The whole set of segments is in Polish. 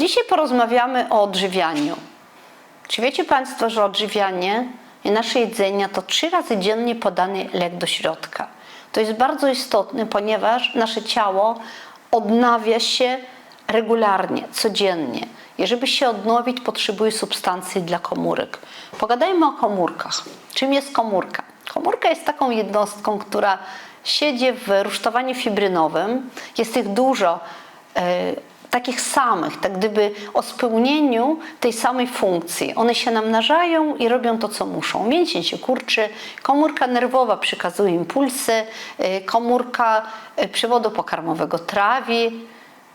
Dzisiaj porozmawiamy o odżywianiu. Czy wiecie Państwo, że odżywianie i nasze jedzenie to trzy razy dziennie podany lek do środka? To jest bardzo istotne, ponieważ nasze ciało odnawia się regularnie, codziennie. I żeby się odnowić, potrzebuje substancji dla komórek. Pogadajmy o komórkach. Czym jest komórka? Komórka jest taką jednostką, która siedzi w rusztowaniu fibrynowym. Jest ich dużo. Takich samych, tak gdyby o spełnieniu tej samej funkcji. One się namnażają i robią to, co muszą. Mięsień się kurczy, komórka nerwowa przekazuje impulsy, y, komórka y, przewodu pokarmowego trawi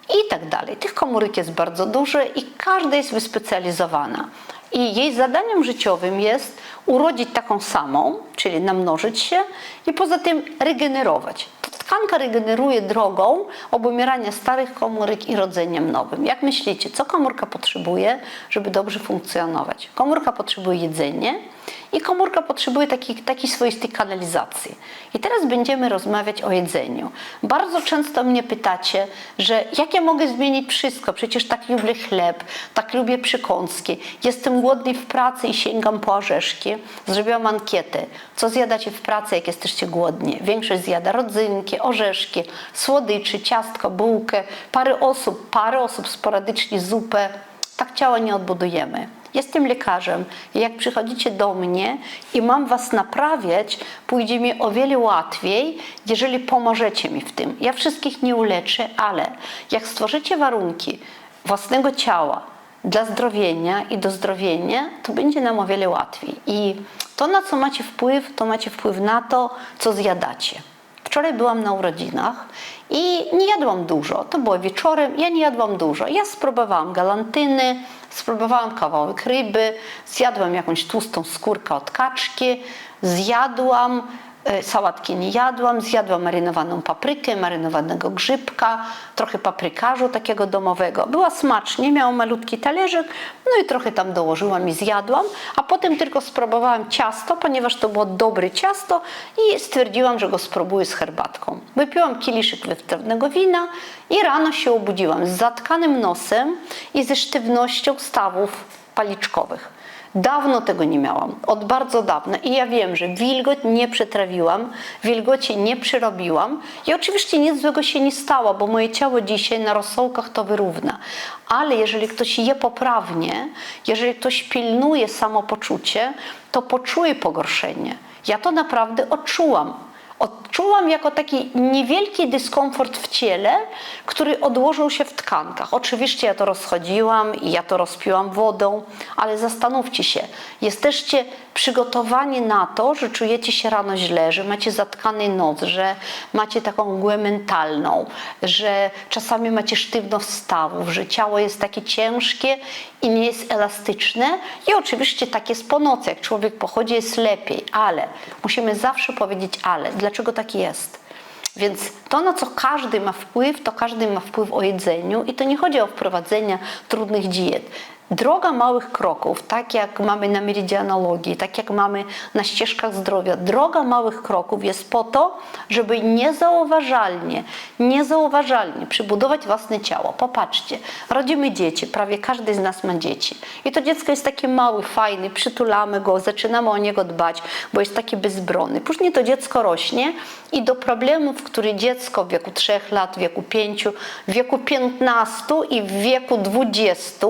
i tak dalej. Tych komórek jest bardzo dużo i każda jest wyspecjalizowana. I jej zadaniem życiowym jest urodzić taką samą, czyli namnożyć się i poza tym regenerować. Tkanka regeneruje drogą obumierania starych komórek i rodzeniem nowym. Jak myślicie, co komórka potrzebuje, żeby dobrze funkcjonować? Komórka potrzebuje jedzenie i komórka potrzebuje takiej, takiej swoistej kanalizacji. I teraz będziemy rozmawiać o jedzeniu. Bardzo często mnie pytacie, że jak ja mogę zmienić wszystko? Przecież tak lubię chleb, tak lubię przekąski. Jestem głodny w pracy i sięgam po orzeszki. Zrobiłam ankietę. Co zjadacie w pracy, jak jesteście głodni? Większość zjada rodzynki, orzeszki, słodyczy, ciastko, bułkę. Parę osób, parę osób sporadycznie zupę. Tak ciała nie odbudujemy. Jestem lekarzem jak przychodzicie do mnie i mam was naprawiać, pójdzie mi o wiele łatwiej, jeżeli pomożecie mi w tym. Ja wszystkich nie uleczę, ale jak stworzycie warunki własnego ciała dla zdrowienia i do zdrowienia, to będzie nam o wiele łatwiej. I to, na co macie wpływ, to macie wpływ na to, co zjadacie. Wczoraj byłam na urodzinach i nie jadłam dużo. To było wieczorem, ja nie jadłam dużo. Ja spróbowałam galantyny, spróbowałam kawałek ryby, zjadłam jakąś tłustą skórkę od kaczki, zjadłam sałatki nie jadłam, zjadłam marynowaną paprykę, marynowanego grzybka, trochę paprykarzu takiego domowego. Była smacznie, miałam malutki talerzyk, no i trochę tam dołożyłam i zjadłam, a potem tylko spróbowałam ciasto, ponieważ to było dobre ciasto i stwierdziłam, że go spróbuję z herbatką. Wypiłam kieliszek wytrawnego wina i rano się obudziłam z zatkanym nosem i ze sztywnością stawów paliczkowych. Dawno tego nie miałam, od bardzo dawna. I ja wiem, że wilgoć nie przetrawiłam, wilgoci nie przyrobiłam. I oczywiście nic złego się nie stało, bo moje ciało dzisiaj na rosołkach to wyrówna. Ale jeżeli ktoś je poprawnie, jeżeli ktoś pilnuje samopoczucie, to poczuje pogorszenie. Ja to naprawdę odczułam. Odczułam jako taki niewielki dyskomfort w ciele, który odłożył się w tkankach. Oczywiście ja to rozchodziłam i ja to rozpiłam wodą, ale zastanówcie się, jesteście przygotowani na to, że czujecie się rano źle, że macie zatkany nos, że macie taką mgłę mentalną, że czasami macie sztywność stawów, że ciało jest takie ciężkie i nie jest elastyczne. I oczywiście tak jest po nocy, jak człowiek pochodzi jest lepiej, ale musimy zawsze powiedzieć ale. Dlaczego tak jest? Więc to, na co każdy ma wpływ, to każdy ma wpływ o jedzeniu i to nie chodzi o wprowadzenie trudnych diet. Droga małych kroków, tak jak mamy na meridianologii, tak jak mamy na ścieżkach zdrowia, droga małych kroków jest po to, żeby niezauważalnie, niezauważalnie przybudować własne ciało. Popatrzcie, rodzimy dzieci, prawie każdy z nas ma dzieci. I to dziecko jest takie małe, fajne, przytulamy go, zaczynamy o niego dbać, bo jest takie bezbronny. Później to dziecko rośnie i do problemów, które dziecko w wieku 3 lat, w wieku 5, w wieku 15 i w wieku 20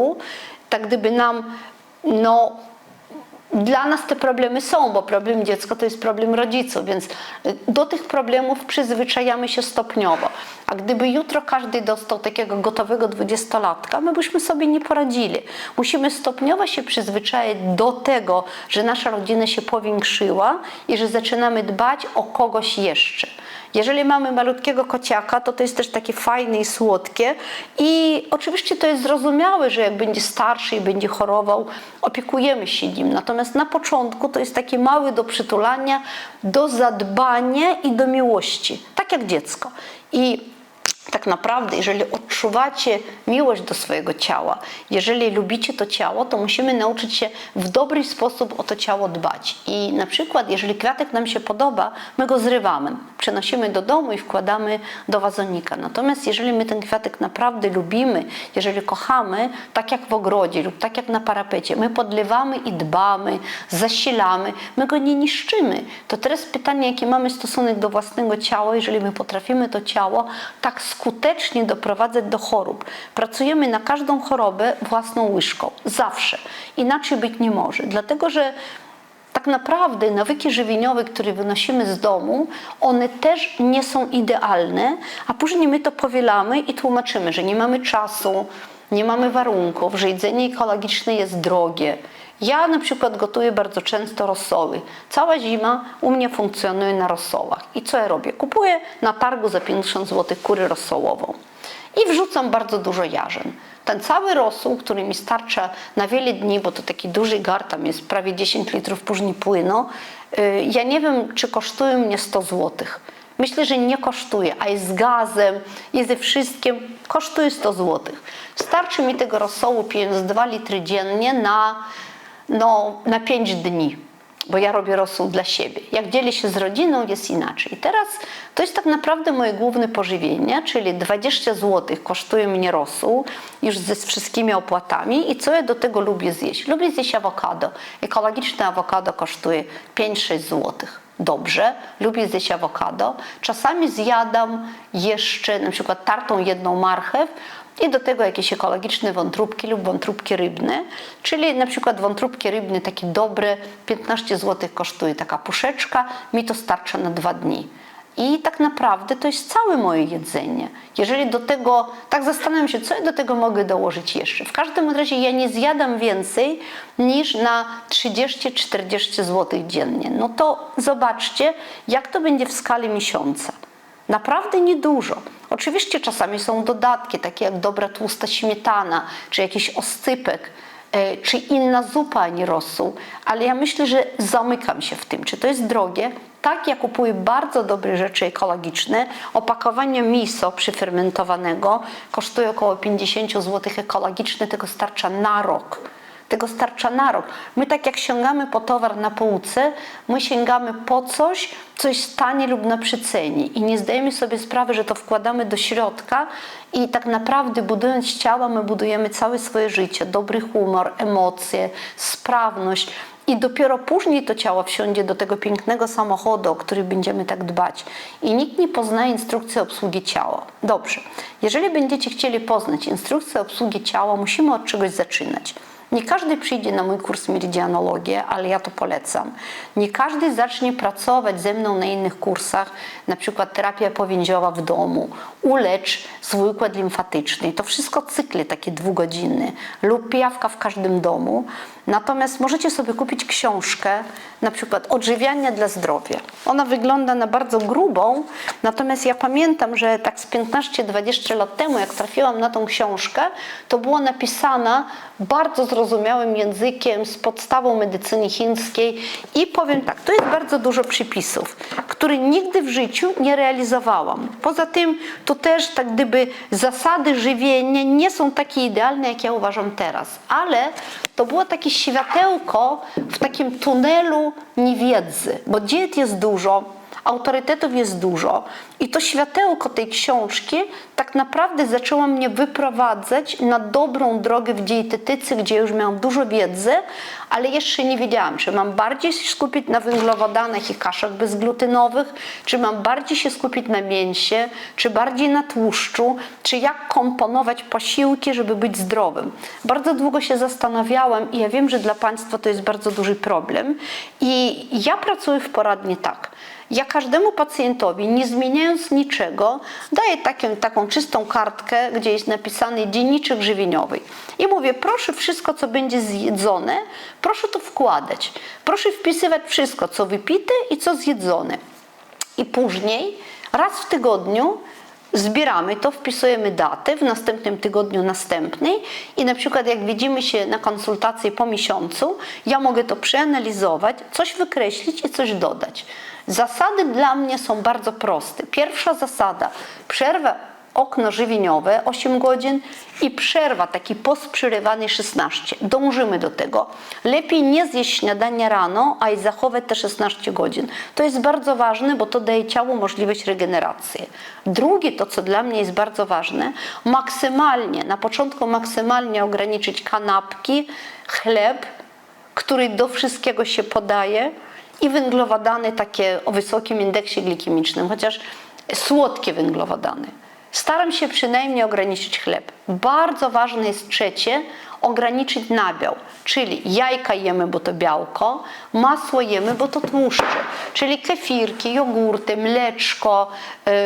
tak gdyby nam, no, dla nas te problemy są, bo problem dziecka to jest problem rodziców, więc y, do tych problemów przyzwyczajamy się stopniowo. A gdyby jutro każdy dostał takiego gotowego dwudziestolatka, my byśmy sobie nie poradzili. Musimy stopniowo się przyzwyczaić do tego, że nasza rodzina się powiększyła i że zaczynamy dbać o kogoś jeszcze. Jeżeli mamy malutkiego kociaka, to to jest też takie fajne i słodkie i oczywiście to jest zrozumiałe, że jak będzie starszy i będzie chorował, opiekujemy się nim. Natomiast na początku to jest taki mały do przytulania, do zadbania i do miłości, tak jak dziecko. I tak naprawdę, jeżeli odczuwacie miłość do swojego ciała, jeżeli lubicie to ciało, to musimy nauczyć się w dobry sposób o to ciało dbać. I na przykład, jeżeli kwiatek nam się podoba, my go zrywamy, przenosimy do domu i wkładamy do wazonika. Natomiast jeżeli my ten kwiatek naprawdę lubimy, jeżeli kochamy, tak jak w ogrodzie lub tak jak na parapecie, my podlewamy i dbamy, zasilamy, my go nie niszczymy. To teraz pytanie, jaki mamy stosunek do własnego ciała, jeżeli my potrafimy to ciało tak skutecznie doprowadzać do chorób. Pracujemy na każdą chorobę własną łyżką, zawsze. Inaczej być nie może, dlatego że tak naprawdę nawyki żywieniowe, które wynosimy z domu, one też nie są idealne, a później my to powielamy i tłumaczymy, że nie mamy czasu, nie mamy warunków, że jedzenie ekologiczne jest drogie. Ja na przykład gotuję bardzo często rosoły. Cała zima u mnie funkcjonuje na rosołach. I co ja robię? Kupuję na targu za 50 zł kurę rosołową i wrzucam bardzo dużo jarzyn. Ten cały rosół, który mi starcza na wiele dni, bo to taki duży gar, tam jest prawie 10 litrów później płynu, yy, ja nie wiem, czy kosztuje mnie 100 zł. Myślę, że nie kosztuje, a jest z gazem i ze wszystkim kosztuje 100 zł. Starczy mi tego rosołu pijąc 2 litry dziennie na, no, na 5 dni bo ja robię rosół dla siebie. Jak dzielę się z rodziną, jest inaczej. I teraz to jest tak naprawdę moje główne pożywienie, czyli 20 zł kosztuje mnie rosół, już ze wszystkimi opłatami. I co ja do tego lubię zjeść? Lubię zjeść awokado. Ekologiczne awokado kosztuje 5-6 zł. Dobrze, lubię zjeść awokado. Czasami zjadam jeszcze na przykład tartą jedną marchew, i do tego jakieś ekologiczne wątróbki lub wątróbki rybne, czyli na przykład wątróbki rybne takie dobre, 15 zł kosztuje taka puszeczka, mi to starcza na dwa dni. I tak naprawdę to jest całe moje jedzenie. Jeżeli do tego, tak zastanawiam się, co ja do tego mogę dołożyć jeszcze. W każdym razie ja nie zjadam więcej niż na 30-40 zł dziennie. No to zobaczcie, jak to będzie w skali miesiąca. Naprawdę niedużo. Oczywiście czasami są dodatki, takie jak dobra tłusta śmietana, czy jakiś oscypek, e, czy inna zupa, a nie rosół, ale ja myślę, że zamykam się w tym. Czy to jest drogie? Tak, ja kupuję bardzo dobre rzeczy ekologiczne. Opakowanie miso przyfermentowanego kosztuje około 50 zł ekologiczne, tego starcza na rok tego starcza na rok. My tak jak sięgamy po towar na półce, my sięgamy po coś, co jest tanie lub na przycenie i nie zdajemy sobie sprawy, że to wkładamy do środka i tak naprawdę budując ciało, my budujemy całe swoje życie, dobry humor, emocje, sprawność. I dopiero później to ciało wsiądzie do tego pięknego samochodu, o który będziemy tak dbać. I nikt nie poznaje instrukcji obsługi ciała. Dobrze, jeżeli będziecie chcieli poznać instrukcję obsługi ciała, musimy od czegoś zaczynać. Nie każdy przyjdzie na mój kurs Meridianologię, ale ja to polecam. Nie każdy zacznie pracować ze mną na innych kursach, na przykład terapia powięziowa w domu, ulecz swój układ limfatyczny. To wszystko cykle takie dwugodzinne lub pijawka w każdym domu. Natomiast możecie sobie kupić książkę, na przykład Odżywianie dla zdrowia. Ona wygląda na bardzo grubą, natomiast ja pamiętam, że tak z 15-20 lat temu, jak trafiłam na tą książkę, to była napisana bardzo zrozumiałym językiem z podstawą medycyny chińskiej i powiem tak, to jest bardzo dużo przypisów, które nigdy w życiu nie realizowałam. Poza tym to też tak gdyby zasady żywienia nie są takie idealne, jak ja uważam teraz, ale to było takie światełko w takim tunelu niewiedzy, bo diet jest dużo, autorytetów jest dużo i to światełko tej książki tak naprawdę zaczęło mnie wyprowadzać na dobrą drogę w dietetyce, gdzie już miałam dużo wiedzy, ale jeszcze nie wiedziałam, czy mam bardziej się skupić na węglowodanach i kaszach bezglutenowych, czy mam bardziej się skupić na mięsie, czy bardziej na tłuszczu, czy jak komponować posiłki, żeby być zdrowym. Bardzo długo się zastanawiałam i ja wiem, że dla Państwa to jest bardzo duży problem i ja pracuję w poradni tak. Ja każdemu pacjentowi, nie zmieniając niczego, daję taką, taką czystą kartkę, gdzie jest napisany dzienniczek żywieniowy. I mówię, proszę wszystko, co będzie zjedzone, proszę to wkładać. Proszę wpisywać wszystko, co wypite i co zjedzone. I później, raz w tygodniu, zbieramy to, wpisujemy datę w następnym tygodniu następnej i na przykład jak widzimy się na konsultacji po miesiącu, ja mogę to przeanalizować, coś wykreślić i coś dodać. Zasady dla mnie są bardzo proste. Pierwsza zasada: przerwa okno żywieniowe 8 godzin i przerwa, taki post przerywany 16. Dążymy do tego. Lepiej nie zjeść śniadania rano, a i zachować te 16 godzin. To jest bardzo ważne, bo to daje ciału możliwość regeneracji. Drugie, to co dla mnie jest bardzo ważne, maksymalnie, na początku maksymalnie ograniczyć kanapki, chleb, który do wszystkiego się podaje i węglowodany takie o wysokim indeksie glikemicznym, chociaż słodkie węglowodany. Staram się przynajmniej ograniczyć chleb. Bardzo ważne jest trzecie, ograniczyć nabiał, czyli jajka jemy, bo to białko, masło jemy, bo to tłuszcze, czyli kefirki, jogurty, mleczko,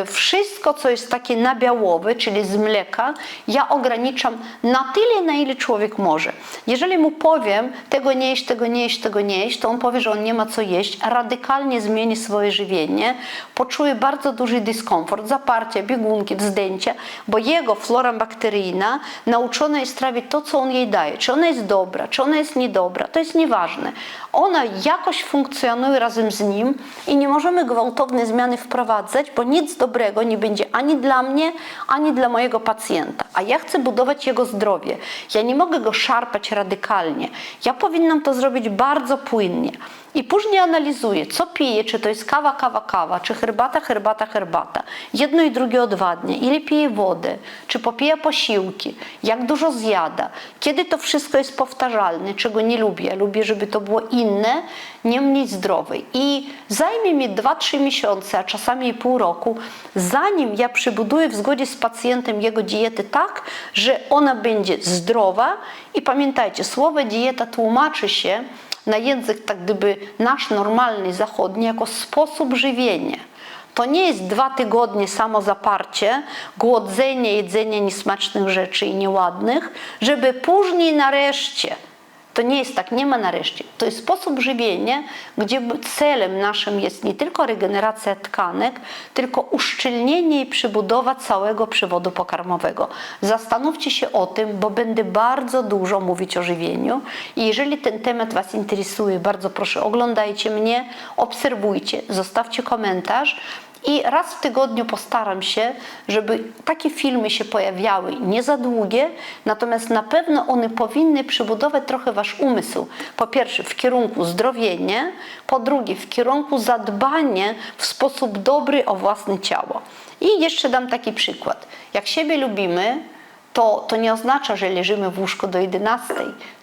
y, wszystko, co jest takie nabiałowe, czyli z mleka, ja ograniczam na tyle, na ile człowiek może. Jeżeli mu powiem, tego nie jeść, tego nie jeść, tego nie jeść, to on powie, że on nie ma co jeść, radykalnie zmieni swoje żywienie, poczuje bardzo duży dyskomfort, zaparcie, biegunki, wzdęcia, bo jego flora bakteryjna nauczona jest trawić to, co on jej daje. Czy ona jest dobra, czy ona jest niedobra, to jest nieważne. Ona jakoś funkcjonuje razem z nim i nie możemy gwałtowne zmiany wprowadzać, bo nic dobrego nie będzie ani dla mnie, ani dla mojego pacjenta. A ja chcę budować jego zdrowie. Ja nie mogę go szarpać radykalnie. Ja powinnam to zrobić bardzo płynnie. I później analizuję, co piję, czy to jest kawa, kawa, kawa, czy herbata, herbata, herbata. Jedno i drugie odwadnie. Ile pije wody, czy popija posiłki, jak dużo zjada, kiedy to wszystko jest powtarzalne, czego nie lubię. Lubię, żeby to było inne, nie mniej zdrowe. I zajmie mi 2-3 miesiące, a czasami i pół roku, zanim ja przybuduję w zgodzie z pacjentem jego dietę tak, że ona będzie zdrowa. I pamiętajcie, słowo dieta tłumaczy się na język tak gdyby nasz normalny, zachodni, jako sposób żywienia. To nie jest dwa tygodnie samozaparcie, głodzenie, jedzenie niesmacznych rzeczy i nieładnych, żeby później nareszcie to nie jest tak, nie ma nareszcie. To jest sposób żywienia, gdzie celem naszym jest nie tylko regeneracja tkanek, tylko uszczelnienie i przybudowa całego przewodu pokarmowego. Zastanówcie się o tym, bo będę bardzo dużo mówić o żywieniu i jeżeli ten temat Was interesuje, bardzo proszę oglądajcie mnie, obserwujcie, zostawcie komentarz. I raz w tygodniu postaram się, żeby takie filmy się pojawiały nie za długie, natomiast na pewno one powinny przybudować trochę wasz umysł. Po pierwsze w kierunku zdrowienia, po drugie w kierunku zadbania w sposób dobry o własne ciało. I jeszcze dam taki przykład. Jak siebie lubimy, to, to nie oznacza, że leżymy w łóżku do 11.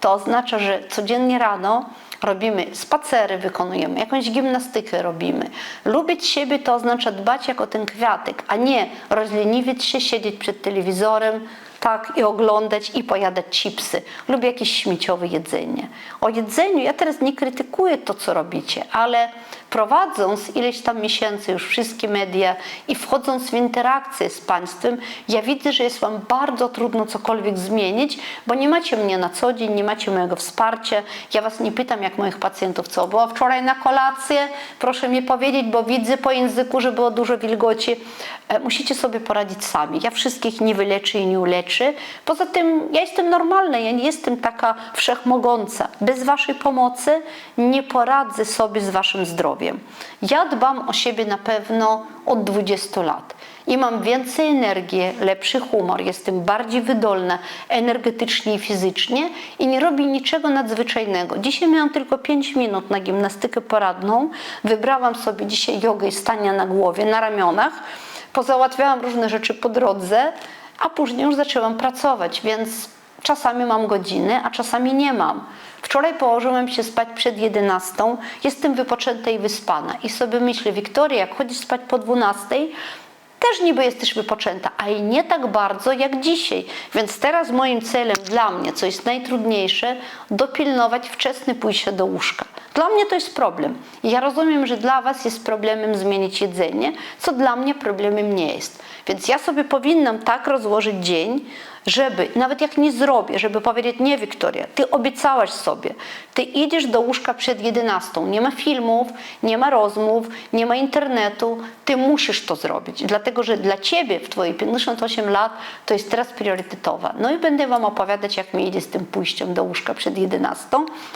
To oznacza, że codziennie rano robimy spacery, wykonujemy, jakąś gimnastykę robimy. Lubić siebie to oznacza dbać jako ten kwiatek, a nie rozleniwić się, siedzieć przed telewizorem, tak, i oglądać i pojadać chipsy lub jakieś śmieciowe jedzenie. O jedzeniu ja teraz nie krytykuję to, co robicie, ale prowadząc ileś tam miesięcy już wszystkie media i wchodząc w interakcję z państwem, ja widzę, że jest wam bardzo trudno cokolwiek zmienić, bo nie macie mnie na co dzień, nie macie mojego wsparcia. Ja was nie pytam, jak moich pacjentów, co było wczoraj na kolację, proszę mi powiedzieć, bo widzę po języku, że było dużo wilgoci. E, musicie sobie poradzić sami. Ja wszystkich nie wyleczę i nie uleczy. Poza tym ja jestem normalna, ja nie jestem taka wszechmogąca. Bez waszej pomocy nie poradzę sobie z waszym zdrowiem. Ja dbam o siebie na pewno od 20 lat i mam więcej energii, lepszy humor, jestem bardziej wydolna energetycznie i fizycznie i nie robię niczego nadzwyczajnego. Dzisiaj miałam tylko 5 minut na gimnastykę poradną. Wybrałam sobie dzisiaj jogę i stania na głowie, na ramionach. Pozałatwiałam różne rzeczy po drodze, a później już zaczęłam pracować, więc czasami mam godziny, a czasami nie mam. Wczoraj położyłem się spać przed 11, jestem wypoczęta i wyspana i sobie myślę, Wiktoria, jak chodzisz spać po 12, też niby jesteś wypoczęta, a i nie tak bardzo jak dzisiaj. Więc teraz moim celem dla mnie, co jest najtrudniejsze, dopilnować wczesne pójście do łóżka. Dla mnie to jest problem. Ja rozumiem, że dla Was jest problemem zmienić jedzenie, co dla mnie problemem nie jest. Więc ja sobie powinnam tak rozłożyć dzień, żeby, nawet jak nie zrobię, żeby powiedzieć, nie Wiktoria, ty obiecałaś sobie, ty idziesz do łóżka przed 11, nie ma filmów, nie ma rozmów, nie ma internetu, ty musisz to zrobić, dlatego że dla ciebie w twoje 58 lat to jest teraz priorytetowa. No i będę wam opowiadać, jak mi idzie z tym pójściem do łóżka przed 11,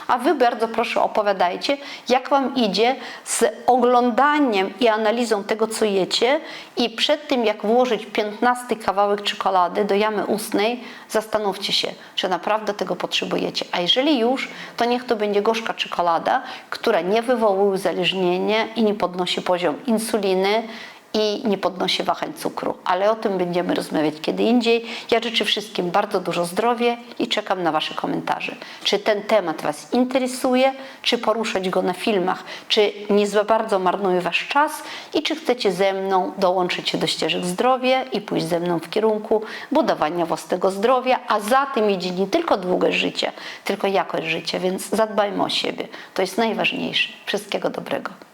a wy bardzo proszę opowiadajcie, jak wam idzie z oglądaniem i analizą tego, co jecie. I przed tym, jak włożyć 15 kawałek czekolady do jamy ustnej, zastanówcie się, czy naprawdę tego potrzebujecie. A jeżeli już, to niech to będzie gorzka czekolada, która nie wywołuje uzależnienia i nie podnosi poziom insuliny, i nie podnosi wahań cukru, ale o tym będziemy rozmawiać kiedy indziej. Ja życzę wszystkim bardzo dużo zdrowia i czekam na Wasze komentarze. Czy ten temat Was interesuje, czy poruszać go na filmach, czy nie za bardzo marnuje Wasz czas i czy chcecie ze mną dołączyć się do ścieżek zdrowia i pójść ze mną w kierunku budowania własnego zdrowia, a za tym idzie nie tylko długie życie, tylko jakość życia, więc zadbajmy o siebie. To jest najważniejsze. Wszystkiego dobrego.